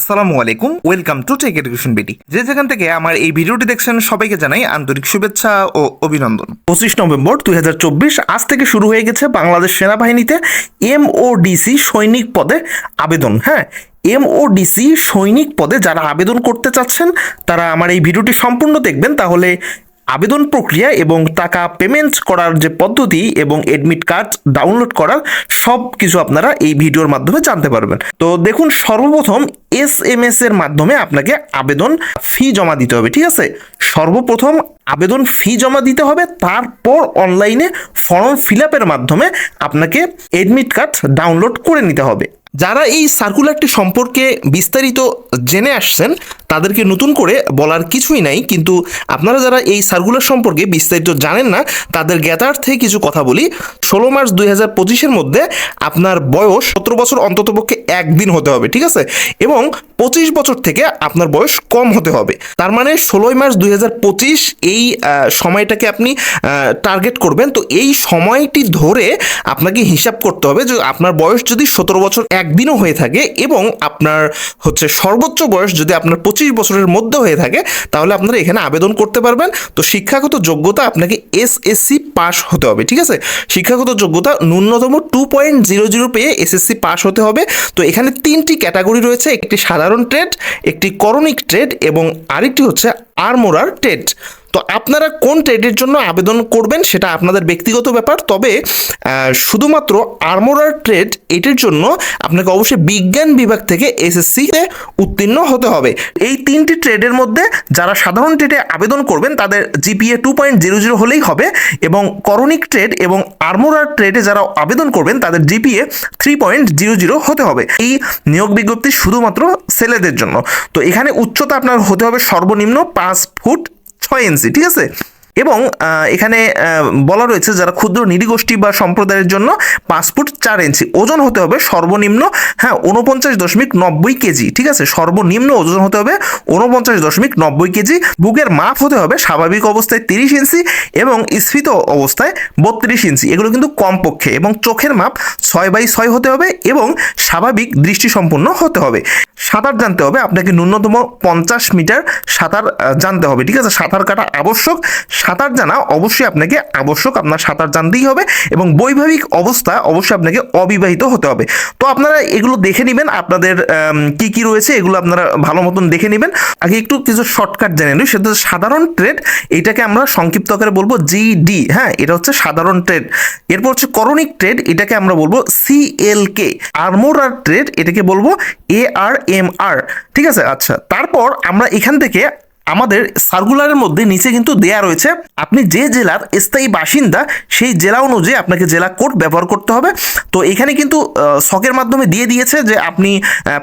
আসসালামু আলাইকুম welcome to tech education BD যে যেখান থেকে আমার এই ভিডিওটি দেখছেন, সবাইকে জানাই আন্তরিক শুভেচ্ছা ও অভিনন্দন। পঁচিশ নভেম্বর দুই হাজার চব্বিশ, আজ থেকে শুরু হয়ে গেছে বাংলাদেশ সেনাবাহিনীতে এমওডিসি সৈনিক পদে আবেদন হ্যাঁ? এমওডিসি সৈনিক পদে যারা আবেদন করতে চাচ্ছেন, তারা আমার এই ভিডিওটি সম্পূর্ণ দেখবেন, তাহলে আবেদন প্রক্রিয়া এবং টাকা পেমেন্ট করার যে পদ্ধতি এবং এডমিট কার্ড ডাউনলোড করার সব কিছু আপনারা এই ভিডিওর মাধ্যমে জানতে পারবেন। তো দেখুন, সর্বপ্রথম এস এম এস এর মাধ্যমে আপনাকে আবেদন ফি জমা দিতে হবে, ঠিক আছে? সর্বপ্রথম আবেদন ফি জমা দিতে হবে, তারপর অনলাইনে ফর্ম ফিল আপের মাধ্যমে আপনাকে এডমিট কার্ড ডাউনলোড করে নিতে হবে। যারা এই সার্কুলারটি সম্পর্কে বিস্তারিত জেনে আসছেন, তাদেরকে নতুন করে বলার কিছুই নাই। কিন্তু আপনারা যারা এই সার্কুলার সম্পর্কে বিস্তারিত জানেন না, তাদের জ্ঞাতার্থে কিছু কথা বলি। ষোলো মার্চ দুই হাজার পঁচিশের মধ্যে আপনার বয়স সতেরো বছর অন্ততপক্ষে একদিন হতে হবে, ঠিক আছে? এবং পঁচিশ বছর থেকে আপনার বয়স কম হতে হবে। তার মানে ষোলোই মার্চ দুই হাজার পঁচিশ এই সময়টাকে আপনি টার্গেট করবেন। তো এই সময়টি ধরে আপনাকে হিসাব করতে হবে যে আপনার বয়স যদি সতেরো বছর একদিনও হয়ে থাকে এবং আপনার হচ্ছে সর্বোচ্চ বয়স যদি আপনার পঁচিশ বছরের মধ্যে হয়ে থাকে, তাহলে আপনারা এখানে আবেদন করতে পারবেন। তো শিক্ষাগত যোগ্যতা আপনাকে এসএসসি পাস হতে হবে, ঠিক আছে? শিক্ষাগত যোগ্যতা ন্যূনতম টু পয়েন্ট জিরো জিরো পেয়ে এসএসসি পাস হতে হবে। তো এখানে তিনটি ক্যাটাগরি রয়েছে, একটি সাধারণ ট্রেড, একটি করণিক ট্রেড এবং আরেকটি হচ্ছে আরমোরার ট্রেড। তো আপনারা কোন ট্রেডের জন্য আবেদন করবেন সেটা আপনাদের ব্যক্তিগত ব্যাপার, তবে শুধুমাত্র আর্মোরার ট্রেড এটির জন্য আপনাকে অবশ্যই বিজ্ঞান বিভাগ থেকে এসএসসিতে উত্তীর্ণ হতে হবে। এই তিনটি ট্রেডের মধ্যে যারা সাধারণ ট্রেডে আবেদন করবেন, তাদের GPA two point zero zero হলেই হবে এবং করণিক ট্রেড এবং আর্মোরার ট্রেডে যারা আবেদন করবেন, তাদের GPA three point zero zero হতে হবে। এই নিয়োগ বিজ্ঞপ্তি শুধুমাত্র ছেলেদের জন্য। তো এখানে উচ্চতা আপনার হতে হবে সর্বনিম্ন পাঁচ ফুট ছয় ইঞ্চি ঠিক আছে? এবং এখানে বলা রয়েছে যারা ক্ষুদ্র নিরীগোষ্ঠী বা সম্প্রদায়ের জন্য পাঁচ ফুট চার ইঞ্চি, ওজন হতে হবে সর্বনিম্ন হ্যাঁ উনপঞ্চাশ দশমিক নব্বই কেজি, ঠিক আছে? সর্বনিম্ন ওজন হতে হবে উনপঞ্চাশ দশমিক নব্বই কেজি, বুকের মাপ হতে হবে স্বাভাবিক অবস্থায় তিরিশ ইঞ্চি এবং স্ফীত অবস্থায় বত্রিশ ইঞ্চি, এগুলো কিন্তু কমপক্ষে, এবং চোখের মাপ ছয় বাই ছয় হতে হবে এবং স্বাভাবিক দৃষ্টিসম্পন্ন হতে হবে। সাঁতার জানতে হবে, আপনাকে ন্যূনতম পঞ্চাশ মিটার সাঁতার জানতে হবে, ঠিক আছে? সাঁতার কাটা আবশ্যক সাঁতার জানা অবশ্যই আপনাকে আবশ্যক, আপনার সাঁতার জানতেই হবে এবং বৈবাহিক অবস্থা অবশ্যই আপনাকে অবিবাহিত হতে হবে। তো আপনারা এগুলো দেখে নেবেন, আপনাদের কি কি রয়েছে এগুলো আপনারা ভালো মতন দেখে নেবেন। আগে একটু কিছু শর্টকাট জেনে নিই, সেটা সাধারণ ট্রেড এটাকে আমরা সংক্ষিপ্ত আকারে বলব জিডি হ্যাঁ এটা হচ্ছে সাধারণ ট্রেড এরপর হচ্ছে করণিক ট্রেড এটাকে আমরা বলব সিএলকে আর্মোরার ট্রেড এটাকে বলব এ আর এম আর ঠিক আছে? আচ্ছা তারপর আমরা এখান থেকে আমাদের সার্কুলারের মধ্যে নিচে কিন্তু দেয়া রয়েছে, আপনি যে জেলার স্থায়ী বাসিন্দা, সেই জেলা অনুযায়ী আপনাকে জেলা কোড ব্যবহার করতে হবে। তো এখানে কিন্তু শখের মাধ্যমে দিয়ে দিয়েছে যে আপনি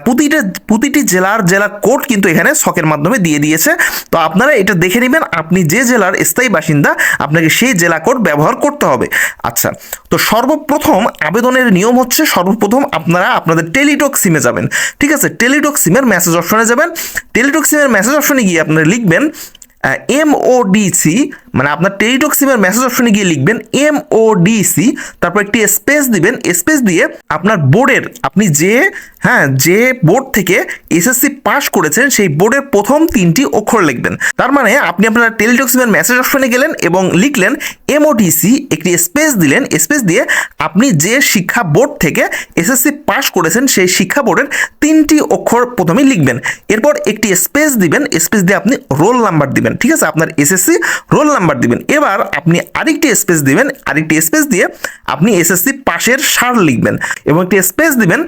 প্রতিটা, প্রতিটি জেলার জেলা কোড কিন্তু এখানে শখের মাধ্যমে দিয়ে দিয়েছে। তো আপনারা এটা দেখে নেবেন, আপনি যে জেলার স্থায়ী বাসিন্দা, আপনাকে সেই জেলা কোড ব্যবহার করতে হবে। আচ্ছা তো সর্বপ্রথম আবেদনের নিয়ম হচ্ছে, সর্বপ্রথম আপনারা আপনাদের টেলিটক সিমে যাবেন। ঠিক আছে, টেলিটক সিমের মেসেজ অপশনে যাবেন। টেলিটক সিমের মেসেজ অপশনে গিয়ে আপনারা লিখবেন এম ও ডিসি মানে আপনার টেলিটক সিমের মেসেজ অপশনে গিয়ে লিখবেন এম ও ডিসি তারপর একটি স্পেস দিবেন স্পেস দিয়ে আপনার বোর্ডের আপনি যে হ্যাঁ যে বোর্ড থেকে এসএসসি পাস করেছেন, সেই বোর্ডের প্রথম তিনটি অক্ষর লিখবেন। তার মানে আপনি আপনার টেলিটক সিমের মেসেজ অপশনে গেলেন এবং লিখলেন এমওটিসি একটি স্পেস দিলেন স্পেস দিয়ে আপনি যে শিক্ষা বোর্ড থেকে এসএসসি পাস করেছেন, সেই শিক্ষা বোর্ডের তিনটি অক্ষর প্রথমে লিখবেন। এরপর একটি স্পেস দিবেন স্পেস দিয়ে আপনি রোল নাম্বার দিবেন, ঠিক আছে? আপনার এসএসসি রোল নাম্বার দিবেন। এবার আপনি আরেকটি স্পেস দিবেন। আরেকটি স্পেস দিয়ে আপনি এসএসসি পাশের সার লিখবেন এবং একটি স্পেস দিবেন।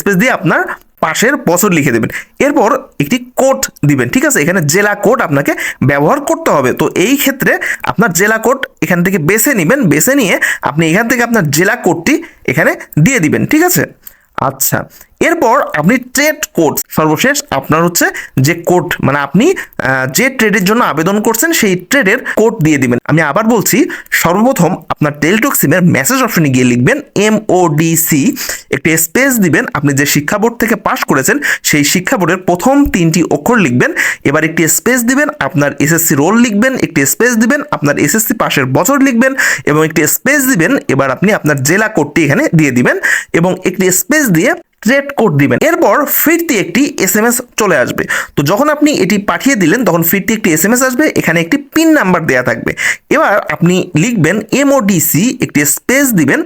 স্পেস দিয়ে আপনার পাশের বছর লিখে দেবেন। এরপর একটি কোড দিবেন, ঠিক আছে? এখানে জেলা কোড আপনাকে ব্যবহার করতে হবে। তো এই ক্ষেত্রে আপনার জেলা কোড এখান থেকে বেছে নেবেন। বেছে নিয়ে আপনি এখান থেকে আপনার জেলা কোডটি এখানে দিয়ে দিবেন, ঠিক আছে? আচ্ছা এরপর আপনি ট্রেড কোড সর্বশেষ আপনার হচ্ছে যে কোড মানে আপনি যে ট্রেডের জন্য আবেদন করছেন সেই ট্রেডের কোড দিয়ে দিবেন। আমি আবার বলছি, সর্বপ্রথম আপনার টেলটক সিমের মেসেজ অপশনে গিয়ে লিখবেন এমওডিসি একটি স্পেস দিবেন, আপনি যে শিক্ষা বোর্ড থেকে পাশ করেছেন, সেই শিক্ষা বোর্ডের প্রথম তিনটি অক্ষর লিখবেন। এবার একটি স্পেস দিবেন, আপনার এসএসসি রোল লিখবেন, একটি স্পেস দিবেন, আপনার এসএসসি পাশের বছর লিখবেন এবং একটি স্পেস দিবেন, এবার আপনি আপনার জেলা কোডটি এখানে দিয়ে দিবেন এবং একটি স্পেস দিয়ে স্ট্রেট কোড দিবেন। এরপর ফিরতি একটি এস এম এস চলে আসবে। তো যখন আপনি এটি পাঠিয়ে দিলেন, তখন ফিরতি একটি এস এম এস আসবে, এখানে একটি পিন নাম্বার দেওয়া থাকবে। এবার আপনি লিখবেন এমওডিসি একটি স্পেস দিবেন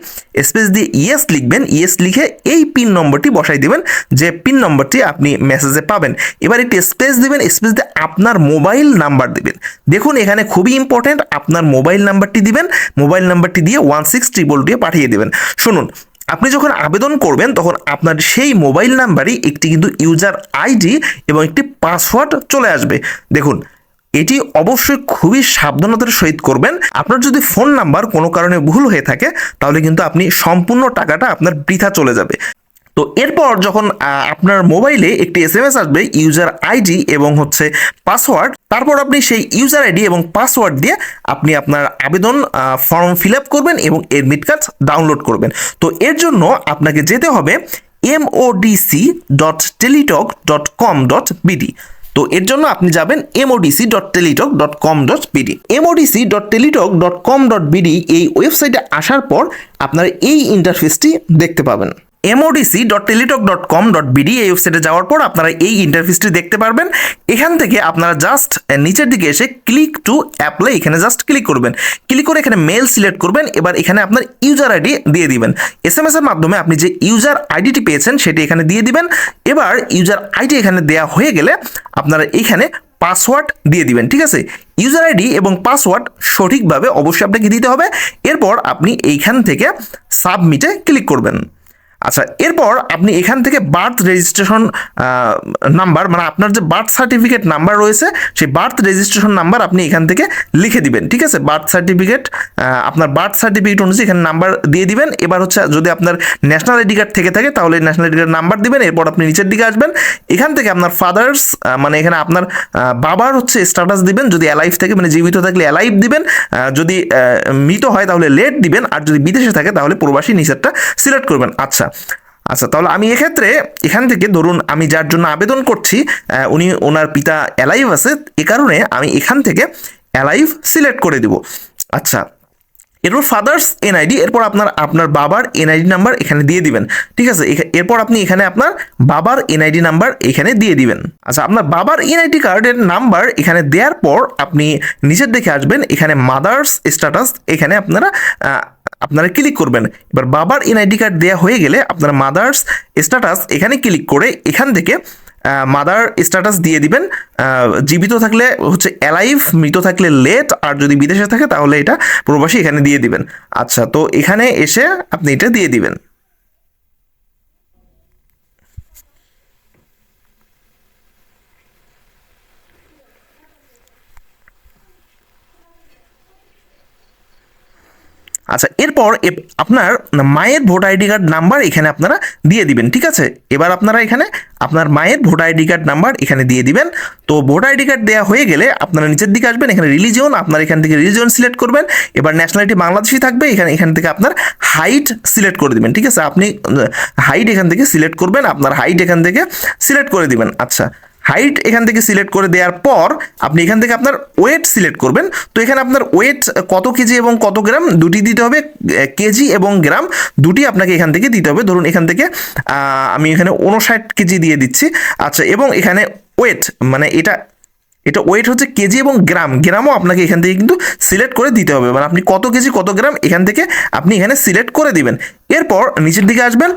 স্পেস দিয়ে ইয়েস লিখবেন ইয়েস লিখে এই পিন নম্বরটি বসাই দিবেন, যে পিন নম্বরটি আপনি মেসেজে পাবেন। এবার একটি স্পেস দিবেন স্পেস দিয়ে আপনার মোবাইল নাম্বার দিবেন। দেখুন, এখানে খুবই ইম্পর্টেন্ট আপনার মোবাইল নাম্বারটি দিবেন মোবাইল নাম্বারটি দিয়ে ওয়ান সিক্স ট্রিপল দিয়ে পাঠিয়ে দেবেন। শুনুন আপনি যখন আবেদন করবেন, তখন আপনার সেই মোবাইল নাম্বারই একটি কিন্তু ইউজার আইডি এবং একটি পাসওয়ার্ড চলে আসবে। দেখুন, এটি অবশ্যই খুবই সাবধানতার সহিত করবেন। আপনার যদি ফোন নাম্বার কোনো কারণে ভুল হয়ে থাকে, তাহলে কিন্তু আপনি সম্পূর্ণ টাকাটা আপনার বৃথা চলে যাবে। তো এরপর যখন আপনার মোবাইলে একটি এস এম এস আসবে, ইউজার আইডি এবং হচ্ছে পাসওয়ার্ড, তারপর আপনি সেই ইউজার আইডি এবং পাসওয়ার্ড দিয়ে আপনি আপনার আবেদন ফর্ম ফিল আপ করবেন এবং এডমিট কার্ড ডাউনলোড করবেন। তো এর জন্য আপনাকে যেতে হবে MODC dot Teletalk dot com dot BD তো এর জন্য আপনি যাবেন MODC dot Teletalk dot com dot BD MODC dot Teletalk dot com dot BD এই ওয়েবসাইটে আসার পর আপনারা এই ইন্টারফেসটি দেখতে পাবেন। MODC dot Teletalk dot com dot BD এই ওয়েবসাইটে যাওয়ার পর আপনারা এই ইন্টারফেসটি দেখতে পারবেন। এখান থেকে আপনারা জাস্ট নিচের দিকে এসে ক্লিক টু অ্যাপ্লাই এখানে জাস্ট ক্লিক করবেন। ক্লিক করে এখানে মেল সিলেক্ট করবেন, এবার এখানে আপনার ইউজার আইডি দিয়ে দিবেন। এস এম এস এর মাধ্যমে আপনি যে ইউজার আইডিটি পেয়েছেন, সেটি এখানে দিয়ে দিবেন। এবার ইউজার আইডি এখানে দেওয়া হয়ে গেলে আপনারা এখানে পাসওয়ার্ড দিয়ে দিবেন, ঠিক আছে? ইউজার আইডি এবং পাসওয়ার্ড সঠিকভাবে অবশ্যই আপনাকে দিতে হবে। এরপর আপনি এইখান থেকে সাবমিটে ক্লিক করবেন। আচ্ছা এরপর আপনি এখান থেকে বার্থ রেজিস্ট্রেশন নাম্বার মানে আপনার যে বার্থ সার্টিফিকেট নাম্বার রয়েছে, সেই বার্থ রেজিস্ট্রেশন নাম্বার আপনি এখান থেকে লিখে দিবেন, ঠিক আছে? বার্থ সার্টিফিকেট আপনার বার্থ সার্টিফিকেট অনুযায়ী এখানে নাম্বার দিয়ে দিবেন। এবার হচ্ছে যদি আপনার ন্যাশনাল আইডি কার্ড থেকে থাকে, তাহলে ন্যাশনাল আইডি কার্ড নাম্বার দিবেন, এরপর আপনি নিচের দিকে আসবেন। এখান থেকে আপনার ফাদার্স মানে এখানে আপনার বাবার হচ্ছে স্ট্যাটাস দিবেন, যদি অ্যালাইভ থাকে মানে জীবিত থাকলে অ্যালাইভ দিবেন যদি মৃত হয় তাহলে লেট দিবেন, আর যদি বিদেশে থাকে তাহলে প্রবাসী নিচেরটা সিলেক্ট করবেন। আচ্ছা আচ্ছা তাহলে আমি এক্ষেত্রে এখান থেকে ধরুন আমি যার জন্য আবেদন করছি উনি, ওনার পিতা অ্যালাইভ আছে, এ কারণে আমি এখান থেকে অ্যালাইভ সিলেক্ট করে দিব। আচ্ছা এরপর ফাদার্স এনআইডি এরপর আপনার আপনার বাবার এনআইডি নাম্বার এখানে দিয়ে দিবেন, ঠিক আছে? এরপর আপনি এখানে আপনার বাবার এনআইডি নাম্বার এখানে দিয়ে দিবেন। আচ্ছা আপনার বাবার এনআইডি কার্ডের নাম্বার এখানে দেওয়ার পর আপনি নিচের দিকে আসবেন, এখানে মাদার্স স্ট্যাটাস এখানে আপনারা আপনারা ক্লিক করবেন। এবার বাবার এনআইডি কার্ড দেওয়া হয়ে গেলে আপনার মাদার্স স্ট্যাটাস এখানে ক্লিক করে এখান থেকে মাদার স্ট্যাটাস দিয়ে দিবেন। জীবিত থাকলে হচ্ছে অ্যালাইভ মৃত থাকলে লেট আর যদি বিদেশে থাকে তাহলে এটা প্রবাসী এখানে দিয়ে দিবেন। আচ্ছা তো এখানে এসে আপনি এটা দিয়ে দিবেন। আচ্ছা এরপর আপনার মায়ের ভোট আইডি কার্ড নাম্বার এখানে আপনারা দিয়ে দিবেন, ঠিক আছে? এবার আপনারা এখানে আপনার মায়ের ভোট আইডি কার্ড নাম্বার এখানে দিয়ে দিবেন। তো ভোট আইডি কার্ড দেওয়া হয়ে গেলে আপনারা নিচের দিকে আসবেন, এখানে রিলিজিয়ন আপনার এখান থেকে রিলিজিয়ন সিলেক্ট করবেন। এবার ন্যাশনালিটি বাংলাদেশি থাকবে, এখানে এখান থেকে আপনার হাইট সিলেক্ট করে দিবেন, ঠিক আছে? আপনি হাইট এখান থেকে সিলেক্ট করবেন, আপনার হাইট এখান থেকে সিলেক্ট করে দিবেন। আচ্ছা হাইট এখান থেকে সিলেক্ট করে দেওয়ার পর আপনি এখান থেকে আপনার ওয়েট সিলেক্ট করবেন। তো এখানে আপনার ওয়েট কত কেজি এবং কত গ্রাম দুটি দিতে হবে কেজি এবং গ্রাম দুটি আপনাকে এখান থেকে দিতে হবে। ধরুন এখান থেকে আমি এখানে উনষাট কেজি দিয়ে দিচ্ছি। আচ্ছা এবং এখানে ওয়েট মানে এটা এটা ওয়েট হচ্ছে কেজি এবং গ্রাম। গ্রামও আপনাকে এখান থেকে কিন্তু সিলেক্ট করে দিতে হবে। মানে আপনি কত কেজি, কত গ্রাম এখান থেকে আপনি এখানে সিলেক্ট করে দিবেন। এরপর নিচের দিকে আসবেন।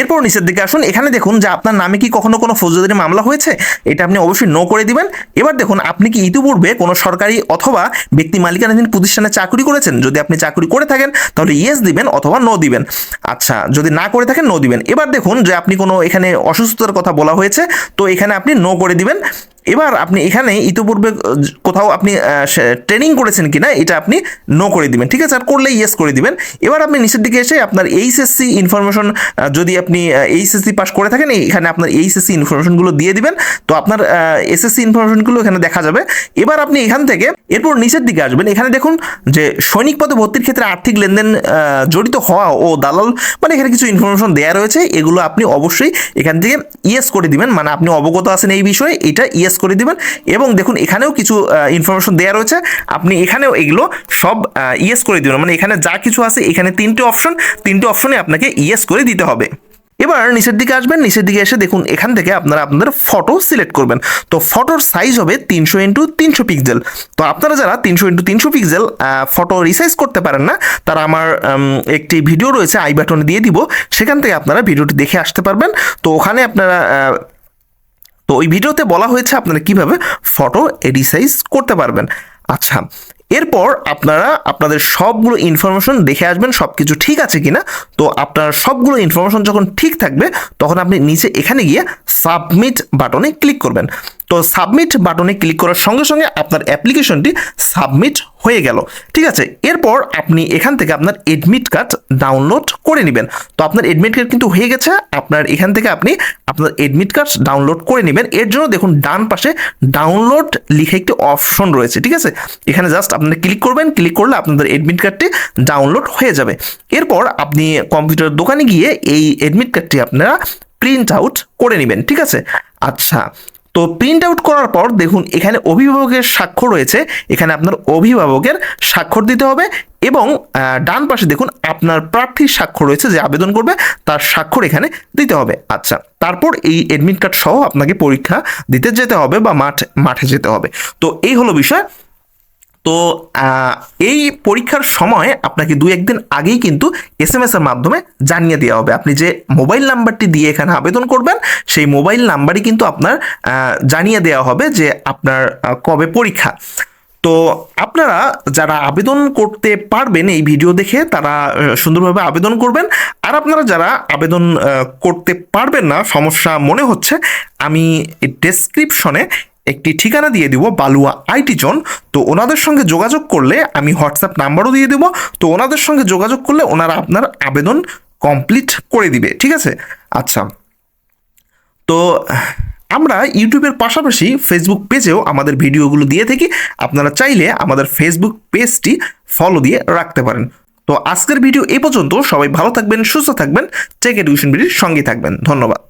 এরপর নিচের দিকে আসুন। এখানে দেখুন যে আপনার নামে কি কখনো কোনো ফৌজদারি মামলা হয়েছে? এটা আপনি অবশ্যই নো করে দিবেন। এবার দেখুন, আপনি কি ইতিপূর্বে কোনো সরকারি অথবা ব্যক্তি মালিকানাধীন প্রতিষ্ঠানে চাকরি করেছেন? যদি আপনি চাকরি করে থাকেন, তাহলে ইয়েস দিবেন অথবা নো দিবেন। আচ্ছা যদি না করে থাকেন নো দিবেন। এবার দেখুন যে আপনি কোনো এখানে অসুস্থতার কথা বলা হয়েছে, তো এখানে আপনি নো করে দিবেন। এবার আপনি এখানে ইতিপূর্বে কোথাও আপনি ট্রেনিং করেছেন কিনা, এটা আপনি নো করে দিবেন, ঠিক আছে? আর করলে ইয়েস করে দিবেন। এবার আপনি নিচের দিকে এসে আপনার এইচএসসি ইনফরমেশন যদি আপনি এইচএসসি পাস করে থাকেন এখানে আপনার এইচএসসি ইনফরমেশনগুলো দিয়ে দিবেন। তো আপনার এসএসসি ইনফরমেশনগুলো এখানে দেখা যাবে। এবার আপনি এখান থেকে, এরপর নিচের দিকে আসবেন। এখানে দেখুন যে সৈনিক পদে ভর্তির ক্ষেত্রে আর্থিক লেনদেন জড়িত হওয়া ও দালাল মানে এখানে কিছু ইনফরমেশন দেওয়া রয়েছে। এগুলো আপনি অবশ্যই এখান থেকে ইয়েস করে দিবেন। মানে আপনি অবগত আছেন এই বিষয়ে, এটা ইয়েস করে দিবেন এবং দেখুন এখানেও কিছু ইনফরমেশন দেওয়া রয়েছে। আপনি এখানেও এগুলো সব ইয়েস করে দিবেন। মানে এখানে যা কিছু আছে, এখানে তিনটে অপশন তিনটে অপশনে আপনাকে ইয়েস করে দিতে হবে। এবার নিচের দিকে আসবেন। নিচের দিকে এসে দেখুন, এখান থেকে আপনারা আপনাদের ফটো সিলেক্ট করবেন। তো ফটোর সাইজ হবে তিনশো ইন্টু তিনশো পিক্সেল তো আপনারা যারা তিনশো ইন্টু তিনশো পিক্সেল ফটো রিসাইজ করতে পারেন না, তারা আমার একটি ভিডিও রয়েছে আই বাটনে দিয়ে দিব। সেখান থেকে আপনারা ভিডিওটি দেখে আসতে পারবেন। তো ওখানে আপনারা তো ওই ভিডিওতে বলা হয়েছে আপনারা কীভাবে ফটো এডিসাইজ করতে পারবেন। আচ্ছা এরপর আপনারা আপনাদের সবগুলো ইনফরমেশন দেখে আসবেন সব কিছু ঠিক আছে কিনা। তো আপনার সবগুলো ইনফরমেশন যখন ঠিক থাকবে, তখন আপনি নিচে এখানে গিয়ে সাবমিট বাটনে ক্লিক করবেন। তো সাবমিট বাটনে ক্লিক করার সঙ্গে সঙ্গে আপনার অ্যাপ্লিকেশনটি সাবমিট হয়ে গেল। ঠিক আছে? এরপর আপনি এখান থেকে আপনার এডমিট কার্ড ডাউনলোড করে নেবেন। তো আপনার এডমিট কার্ড কিন্তু হয়ে গেছে। আপনার এখান থেকে আপনি আপনার এডমিট কার্ড ডাউনলোড করে নেবেন। এর জন্য দেখুন, ডান পাশে ডাউনলোড লিখে একটি অপশন রয়েছে। ঠিক আছে? এখানে জাস্ট আপনারা ক্লিক করবেন। ক্লিক করলে আপনাদের এডমিট কার্ডটি ডাউনলোড হয়ে যাবে। এরপর আপনি কম্পিউটার দোকানে গিয়ে এই এডমিট কার্ডটি আপনারা প্রিন্ট আউট করে নেবেন। ঠিক আছে? আচ্ছা। তো প্রিন্ট আউট করার পর দেখুন এখানে অভিভাবকের স্বাক্ষর রয়েছে, এখানে আপনার অভিভাবকের স্বাক্ষর দিতে হবে এবং ডান পাশে দেখুন আপনার প্রার্থীর স্বাক্ষর রয়েছে যে আবেদন করবে, তার স্বাক্ষর এখানে দিতে হবে। আচ্ছা তারপর এই অ্যাডমিট কার্ড সহ আপনাকে পরীক্ষা দিতে যেতে হবে বা মাঠ, মাঠে যেতে হবে। তো এই হলো বিষয়। তো এই পরীক্ষার সময় আপনাকে দু একদিন আগেই কিন্তু এস এম এর মাধ্যমে জানিয়ে দেওয়া হবে। আপনি যে মোবাইল নাম্বারটি দিয়ে এখানে আবেদন করবেন, সেই মোবাইল নাম্বারই কিন্তু আপনার জানিয়ে দেওয়া হবে যে আপনার কবে পরীক্ষা। তো আপনারা যারা আবেদন করতে পারবেন এই ভিডিও দেখে, তারা সুন্দরভাবে আবেদন করবেন। আর আপনারা যারা আবেদন করতে পারবেন না, সমস্যা মনে হচ্ছে, আমি ডেসক্রিপশনে একটি ঠিকানা দিয়ে দিব বালুয়া আইটি জোন। তো ওনাদের সঙ্গে যোগাযোগ করলে আমি হোয়াটসঅ্যাপ নাম্বারও দিয়ে দেবো। তো ওনাদের সঙ্গে যোগাযোগ করলে ওনারা আপনার আবেদন কমপ্লিট করে দিবে, ঠিক আছে? আচ্ছা। তো আমরা ইউটিউবের পাশাপাশি ফেসবুক পেজেও আমাদের ভিডিওগুলো দিয়ে থাকি। আপনারা চাইলে আমাদের ফেসবুক পেজটি ফলো দিয়ে রাখতে পারেন। তো আজকের ভিডিও এ পর্যন্ত। সবাই ভালো থাকবেন, সুস্থ থাকবেন। টেক এডুকেশন ভিডিওর সঙ্গে থাকবেন। ধন্যবাদ।